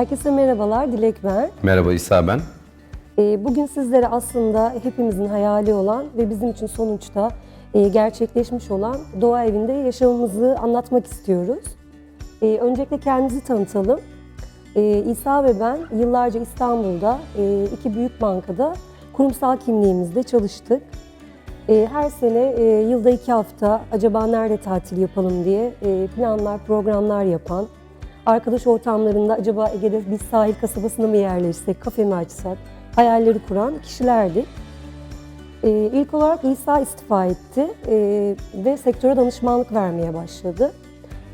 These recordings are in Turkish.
Herkese merhabalar, Dilek ben. Merhaba İsa ben. Ee, Bugün sizlere aslında hepimizin hayali olan ve bizim için sonuçta e, gerçekleşmiş olan doğa evinde yaşamımızı anlatmak istiyoruz. Ee, Öncelikle kendimizi tanıtalım. Ee, İsa ve ben yıllarca İstanbul'da e, iki büyük bankada kurumsal kimliğimizde çalıştık. Her sene e, yılda iki hafta acaba nerede tatil yapalım diye planlar, programlar yapan, arkadaş ortamlarında acaba Ege'de bir sahil kasabasına mı yerleşsek, kafe mi açsak, hayalleri kuran kişilerdik. Ee, İlk olarak İsa istifa etti e, ve sektöre danışmanlık vermeye başladı.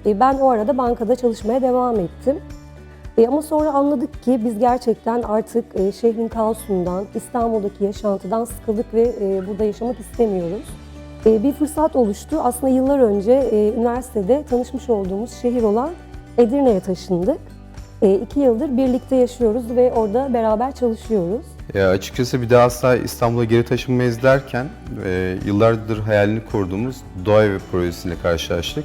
E, Ben o arada bankada çalışmaya devam ettim. E, ama sonra anladık ki biz gerçekten artık e, şehrin kaosundan, İstanbul'daki yaşantıdan sıkıldık ve e, burada yaşamak istemiyoruz. E, bir fırsat oluştu. Aslında yıllar önce e, üniversitede tanışmış olduğumuz şehir olan Edirne'ye taşındık. E, iki yıldır birlikte yaşıyoruz ve orada beraber çalışıyoruz. Ya açıkçası bir daha asla İstanbul'a geri taşınmayız derken e, yıllardır hayalini kurduğumuz Doğa Evi projesiyle karşılaştık.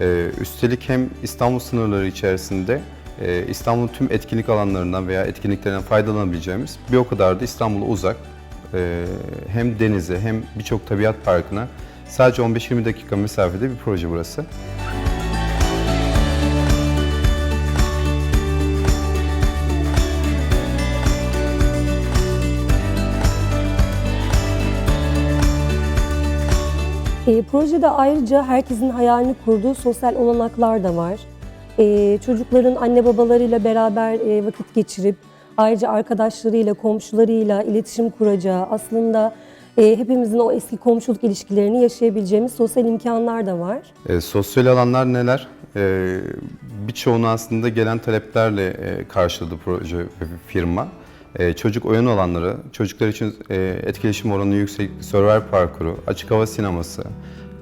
E, üstelik hem İstanbul sınırları içerisinde e, İstanbul'un tüm etkinlik alanlarından veya etkinliklerinden faydalanabileceğimiz bir o kadar da İstanbul'a uzak e, hem denize hem birçok tabiat parkına sadece 15-20 dakika mesafede bir proje burası. E, projede ayrıca herkesin hayalini kurduğu sosyal olanaklar da var. E, çocukların anne babalarıyla beraber e, vakit geçirip ayrıca arkadaşlarıyla, komşularıyla iletişim kuracağı, aslında e, hepimizin o eski komşuluk ilişkilerini yaşayabileceğimiz sosyal imkanlar da var. E, sosyal alanlar neler? E, birçoğunu aslında gelen taleplerle e, karşıladı proje firma. E, çocuk oyun alanları, çocuklar için e, etkileşim oranı yüksek server parkuru, açık hava sineması,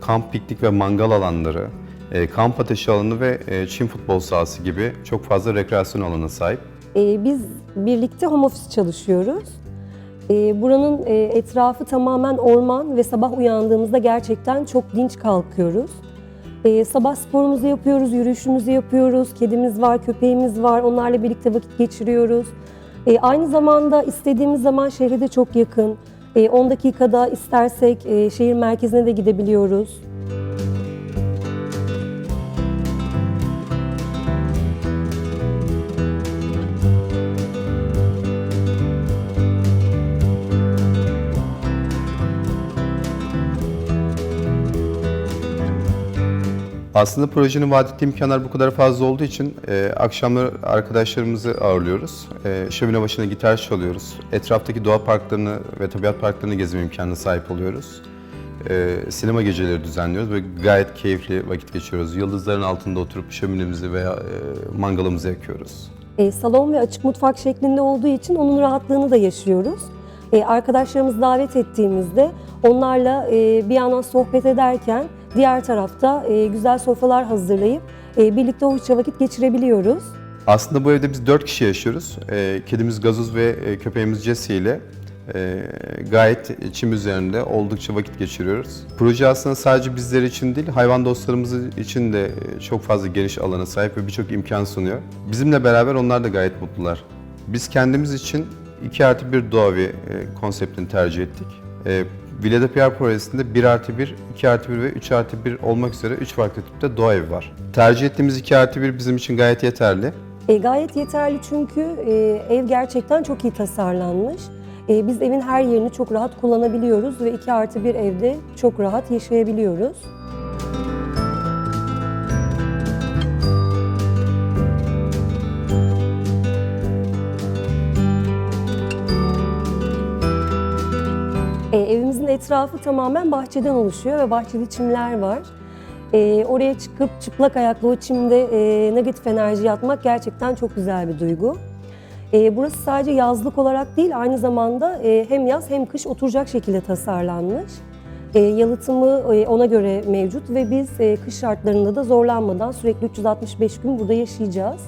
kamp piknik ve mangal alanları, e, kamp ateşi alanı ve e, çim futbol sahası gibi çok fazla rekreasyon alanına sahip. E, biz birlikte home office çalışıyoruz. E, buranın e, etrafı tamamen orman ve sabah uyandığımızda gerçekten çok dinç kalkıyoruz. E, sabah sporumuzu yapıyoruz, yürüyüşümüzü yapıyoruz, kedimiz var, köpeğimiz var, onlarla birlikte vakit geçiriyoruz. E, aynı zamanda istediğimiz zaman şehre de çok yakın. E, 10 dakikada istersek e, şehir merkezine de gidebiliyoruz. Aslında projenin vaat ettiği imkanlar bu kadar fazla olduğu için e, akşamları arkadaşlarımızı ağırlıyoruz. E, şömine başına gitar çalıyoruz. Etraftaki doğa parklarını ve tabiat parklarını gezme imkanına sahip oluyoruz. E, sinema geceleri düzenliyoruz ve gayet keyifli vakit geçiriyoruz. Yıldızların altında oturup şöminemizi veya e, mangalımızı yakıyoruz. E, salon ve açık mutfak şeklinde olduğu için onun rahatlığını da yaşıyoruz. E, arkadaşlarımızı davet ettiğimizde onlarla e, bir yandan sohbet ederken diğer tarafta e, güzel sofralar hazırlayıp e, birlikte hoşça vakit geçirebiliyoruz. Aslında bu evde biz dört kişi yaşıyoruz. Ee, kedimiz Gazoz ve e, köpeğimiz Jesse ile e, gayet çim üzerinde oldukça vakit geçiriyoruz. Proje aslında sadece bizler için değil, hayvan dostlarımız için de e, çok fazla geniş alana sahip ve birçok imkan sunuyor. Bizimle beraber onlar da gayet mutlular. Biz kendimiz için 2 artı 1 doğa e, konseptini tercih ettik. Villa de Pierre projesinde 1 artı 1, 2 artı 1 ve 3 artı 1 olmak üzere 3 farklı tipte doğa evi var. Tercih ettiğimiz 2 artı 1 bizim için gayet yeterli. E, gayet yeterli çünkü e, ev gerçekten çok iyi tasarlanmış. E, biz evin her yerini çok rahat kullanabiliyoruz ve 2 artı bir evde çok rahat yaşayabiliyoruz. Etrafı tamamen bahçeden oluşuyor ve bahçede çimler var. E, oraya çıkıp çıplak ayakla o çimde e, negatif enerji atmak gerçekten çok güzel bir duygu. E, burası sadece yazlık olarak değil, aynı zamanda e, hem yaz hem kış oturacak şekilde tasarlanmış. E, yalıtımı e, ona göre mevcut ve biz e, kış şartlarında da zorlanmadan sürekli 365 gün burada yaşayacağız.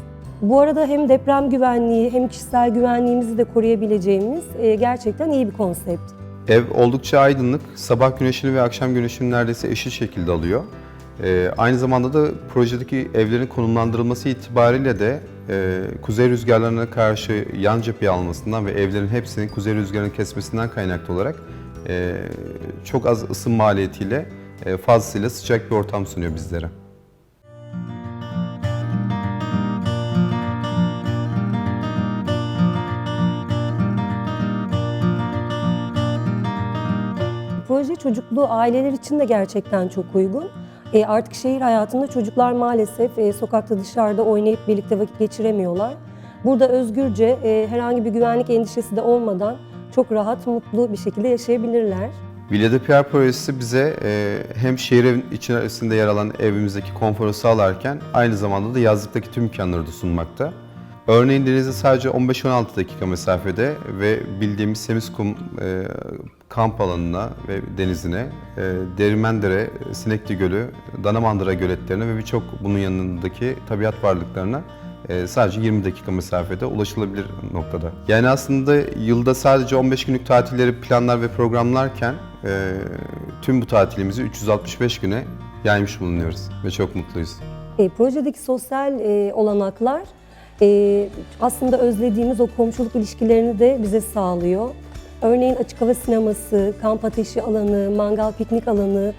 Bu arada hem deprem güvenliği hem kişisel güvenliğimizi de koruyabileceğimiz e, gerçekten iyi bir konsept. Ev oldukça aydınlık. Sabah güneşini ve akşam güneşini neredeyse eşit şekilde alıyor. E, aynı zamanda da projedeki evlerin konumlandırılması itibariyle de e, kuzey rüzgarlarına karşı yan cepheye almasından ve evlerin hepsinin kuzey rüzgarını kesmesinden kaynaklı olarak e, çok az ısın maliyetiyle e, fazlasıyla sıcak bir ortam sunuyor bizlere. Proje çocuklu aileler için de gerçekten çok uygun. E, artık şehir hayatında çocuklar maalesef e, sokakta dışarıda oynayıp birlikte vakit geçiremiyorlar. Burada özgürce e, herhangi bir güvenlik endişesi de olmadan çok rahat, mutlu bir şekilde yaşayabilirler. Villa de Pierre projesi bize e, hem şehrin içerisinde yer alan evimizdeki konforu sağlarken aynı zamanda da yazlıktaki tüm imkanları da sunmakta. Örneğin denize sadece 15-16 dakika mesafede ve bildiğimiz Semiskum e, kamp alanına ve denizine, e, Derimendere, Sinekli Gölü, Danamandıra göletlerine ve birçok bunun yanındaki tabiat varlıklarına e, sadece 20 dakika mesafede ulaşılabilir noktada. Yani aslında yılda sadece 15 günlük tatilleri planlar ve programlarken e, tüm bu tatilimizi 365 güne yaymış bulunuyoruz ve çok mutluyuz. E, projedeki sosyal e, olanaklar e, aslında özlediğimiz o komşuluk ilişkilerini de bize sağlıyor. Örneğin açık hava sineması, kamp ateşi alanı, mangal piknik alanı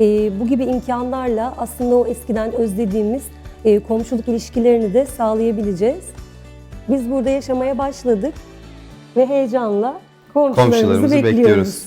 e, bu gibi imkanlarla aslında o eskiden özlediğimiz e, komşuluk ilişkilerini de sağlayabileceğiz. Biz burada yaşamaya başladık ve heyecanla komşularımızı, Komşularımızı bekliyoruz. bekliyoruz.